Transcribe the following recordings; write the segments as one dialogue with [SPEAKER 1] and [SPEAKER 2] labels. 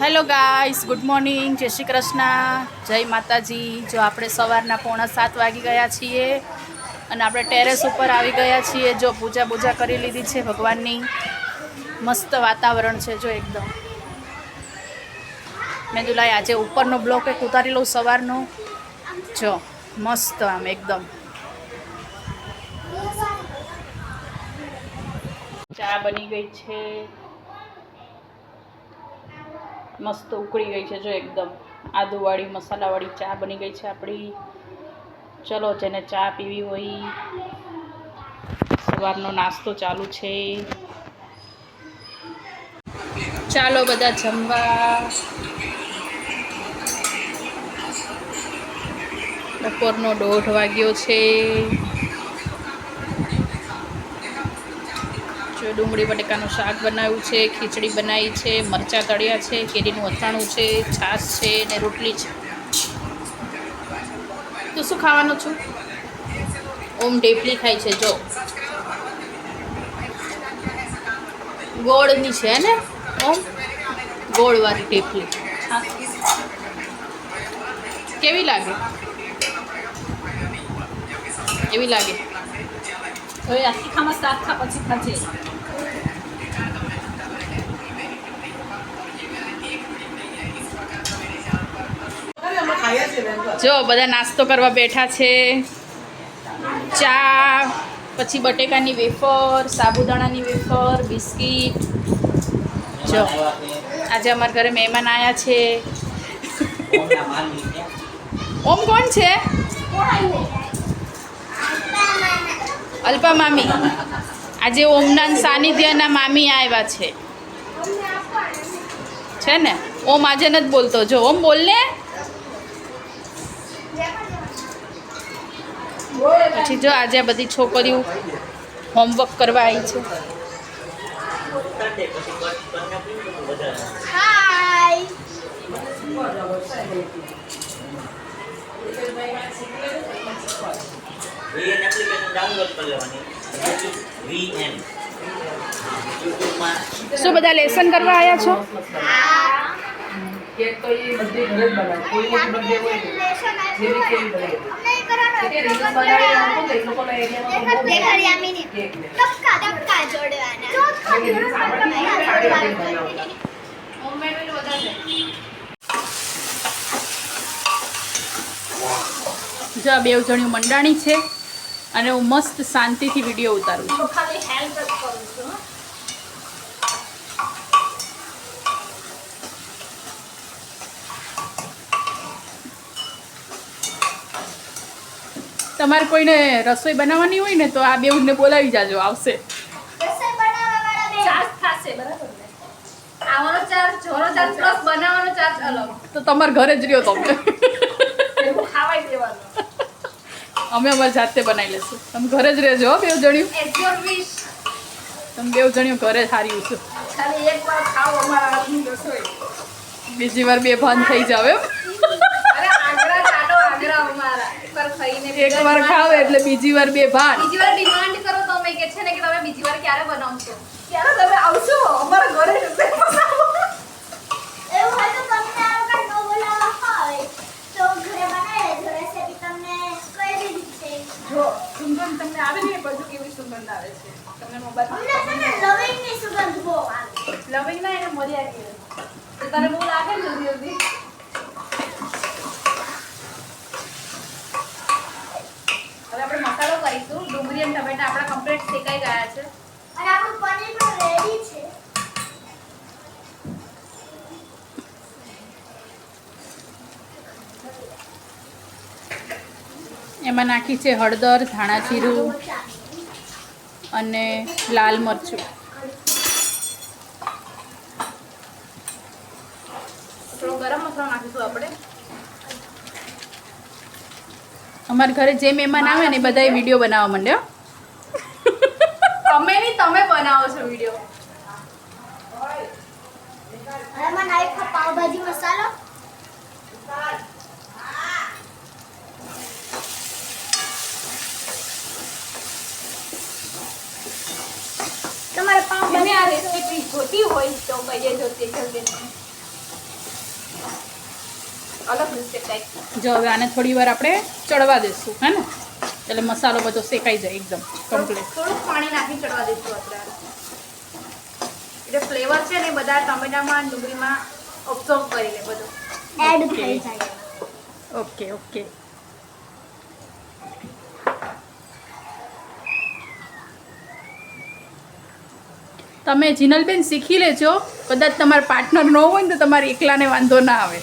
[SPEAKER 1] Hello guys good morning જય શ્રી કૃષ્ણ, જય માતાજી. જો આપણે સવારના પોણા સાત વાગી ગયા છીએ અને આપણે ટેરેસ ઉપર આવી ગયા છીએ, જો પૂજા પૂજા કરી લીધી છે ભગવાનની. મસ્ત વાતાવરણ છે જો એકદમ. મેં દુલાઈ આજે ઉપરનો બ્લોક એક ઉતારી લઉં સવારનો. જો, મસ્ત આમ એકદમ. ચા બની ગઈ છે. મસ્ત ઉકળી ગઈ છે જો એકદમ. આદુવાળી મસાલાવાળી ચા બની ગઈ છે આપણી. ચલો જેને ચા પીવી હોય, સવારનો નાસ્તો ચાલુ છે. ચાલો બધા જમવા. બપોરનો દોઢ વાગ્યો છે. જો ડુંગળી બટેકાનું શાક બનાવ્યું છે, ખીચડી બનાવી છે, મરચાં તળ્યા છે, કેરીનું અથાણું છે, છાશ છે ને રોટલી છે. તું શું ખાવાનું છું? ઓમ ઢેપલી ખાય છે, જો. ગોળની છે ને? ઓમ? ગોળવાળી ઢેપલી કેવી લાગે? એવી લાગે? હવે આખી ખામાં શાક ખા, પછી ખાજે. જો, બધા નાસ્તો કરવા બેઠા છે. ચા, પછી બટેકાની વેફર, સાબુદાણાની વેફર, બિસ્કીટ. જો, આજે અમારા ઘરે મહેમાન આવ્યા છે. ઓમ કોણ છે? અલ્પા મામી આજે ઓમના સાનિધ્યના મામી આવ્યા છે. છે ને? ઓમ આજે નથી બોલતો. જો, ઓમ બોલ ને પછી જો આજે બધી છોકરીઓ હોમવર્ક કરવા આવી છે. શું બધા લેસન કરવા આવ્યા છો?
[SPEAKER 2] કેક તો એ બધી ઘરે જ બનાવે કોઈની બર્થડે હોય ને જેવી કેવી બનાવી?
[SPEAKER 1] જો આ બેવ જણિયું મંડાણી છે અને હું મસ્ત શાંતિથી વીડિયો ઉતારું છું
[SPEAKER 3] ખાલી હેલ્પ જ કરું છું
[SPEAKER 1] તમારે કોઈને રસોઈ બનાવવાની હોય ને તો આ બેઉને બોલાવી જાજો આવશે. તો તમારે ઘરે જ રહ્યો તમે. અમે અમારી જાતે બનાવી લેશું. તમે ઘરે જ રહેજો હો, બેઉ જણિયું તમે બેવ જણિયું ઘરે સારી છું બીજી વાર બે ભાન થઈ જાવ એમ. એક વાર ખાવ એટલે બીજી વાર બે ભાત.
[SPEAKER 4] બીજી વાર ડિમાન્ડ કરો તમે કે છે ને કે તમે બીજી વાર ક્યારે બનાવશો? ક્યારે તમે આવશો? અમારા ઘરે
[SPEAKER 3] એવું હોય તો તમને આ વખત ન બોલાવવા હોય. તો ઘરે બનાવી લેજો રેસીપી તમને કઈ દીધી છે.
[SPEAKER 4] જો સુગંધ તમને આવે ને બધું કેવી સુગંધ આવે છે? તમને
[SPEAKER 3] અમને
[SPEAKER 4] મોબાઈલ
[SPEAKER 3] છે ને લવિંગની સુગંધ બહુ આવે.
[SPEAKER 4] લવિંગ ના એને મર્યા કે તો તને બહુ લાગે ને જલ્દી જલ્દી હવે આપણે કરીશું ડુંગળી અને ટમેટા આપણા કમ્પ્લીટ શેકાઈ ગયા છે.
[SPEAKER 3] અને આપણું પનીર પણ રેડી છે.
[SPEAKER 1] એમાં નાખી છે હળદર ધાણા જીરું અને લાલ મરચું.
[SPEAKER 4] થોડો ગરમ મસાલો નાખીશું આપણે.
[SPEAKER 1] અમારા ઘરે જે મહેમાન આવે ને બધા વીડિયો બનાવવા માંડ્યો.
[SPEAKER 4] તમે નહીં તમે બનાવો છો વીડિયો.
[SPEAKER 3] એમાં નાખ્યો પાવભાજી મસાલો. તમારે
[SPEAKER 4] પાવભાજી આ રેસીપી જોતી હોય તો કહીએ જોતી જલ્દી અલગ મિસ્ટેક
[SPEAKER 1] જો હવે આને થોડી વાર આપણે ચડવા દઈશું હે ને? એટલે મસાલો બધો શેકાઈ જાય એકદમ કમ્પ્લીટ
[SPEAKER 4] થોડુંક પાણી નાખી ચડવા દઈશું આપણે એટલે ફ્લેવર છે ને બધા ટમેટામાં ડુંગળીમાં ઓબ્ઝર્વ કરી લે બધું.
[SPEAKER 3] એડ થઈ જાય.
[SPEAKER 1] ઓકે ઓકે તમે જીનલબેન શીખી લેજો. કદાચ તમારા પાર્ટનર ન હોય ને તો તમારે એકલાને વાંધો ના આવે.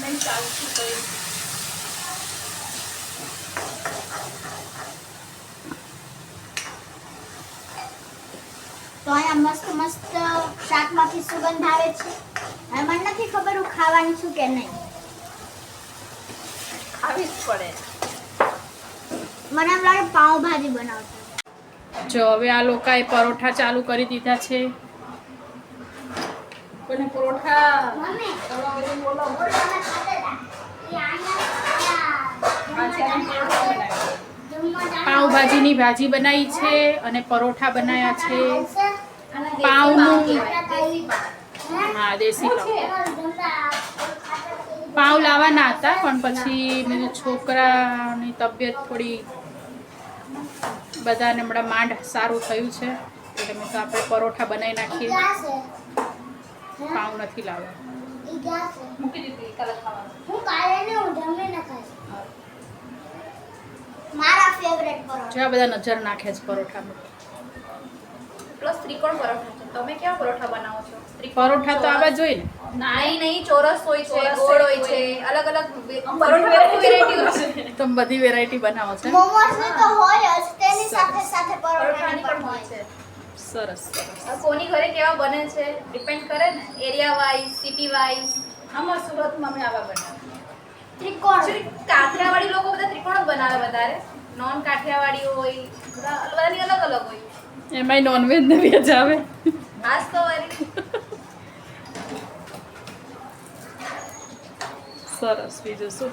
[SPEAKER 4] નહીં ચાલતું કંઈ
[SPEAKER 3] તો અહીંયા મસ્ત મસ્ત શાકમાંથી સુગંધ આવે છે. હવે મને નથી ખબર હું ખાવાની છું કે નહીં.
[SPEAKER 4] આવી જ પડે.
[SPEAKER 3] મને એમ લાગે પાઉંભાજી બનાવતા
[SPEAKER 1] જો હવે આ લોકોએ પરોઠા ચાલુ કરી દીધા છે. કોને પરોઠા?
[SPEAKER 3] મમ્મી બોલો બોલો અમે ખાતા હતા. એ અહીંયા જમવા જાણ
[SPEAKER 1] પાઉંભાજીની ભાજી બનાવી છે અને પરોઠા બનાવ્યા છે. પાઉંનું હા, દેશી પાઉં. લાવવાના હતા, પણ પછી મેં છોકરાની તબિયત થોડી બધાને હમણાં માંડ સારું થયું છે, એટલે મેં તો આપણે પરોઠા બનાવી નાખીએ. પાઉં નથી લાવવા.
[SPEAKER 4] મૂકી દીધી
[SPEAKER 3] મારા ફેવરેટ પરોઠા.
[SPEAKER 1] જેવા બધા નજર નાખે છે પરોઠામાં.
[SPEAKER 4] પ્લસ ત્રિકોણ પરોઠા છે. તમે કેવા પરોઠા બનાવો છો? ત્રિકોણ,
[SPEAKER 1] પરોઠા તો આવા? જોઈએ ને.
[SPEAKER 4] નહીં નહીં ચોરસ હોય છે ગોળ હોય છે. અલગ અલગ પરોઠા વેરાયટી હોય છે.
[SPEAKER 1] તો બધી વેરાયટી બનાવો છો.
[SPEAKER 3] મોમોસની તો હોય જ તેની સાથે સાથે
[SPEAKER 4] પરોઠાની પણ હોય છે.
[SPEAKER 1] સરસ સરસ.
[SPEAKER 4] કોની ઘરે કેવા બને છે? ડિપેન્ડ કરે ને. એરિયા વાઇઝ સિટી વાઇઝ આમાં સુરતમાં અમે આવા બનાવે
[SPEAKER 3] ત્રિકોણ.
[SPEAKER 4] કાઠિયાવાડી લોકો બધા ત્રિકોણ જ બનાવે વધારે. નોન કાઠિયાવાડી હોય બધા બધાની અલગ અલગ હોય.
[SPEAKER 1] એમાંય નોનવેજ ને વેજ આવે.
[SPEAKER 4] ખાસ તો વળી.
[SPEAKER 1] સરસ બીજું શું?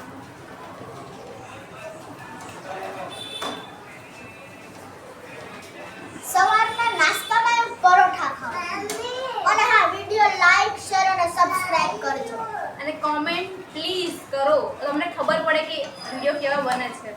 [SPEAKER 3] કરજો
[SPEAKER 4] તો કરો. તમને ખબર પડે કે વીડિયો કેવા બને છે.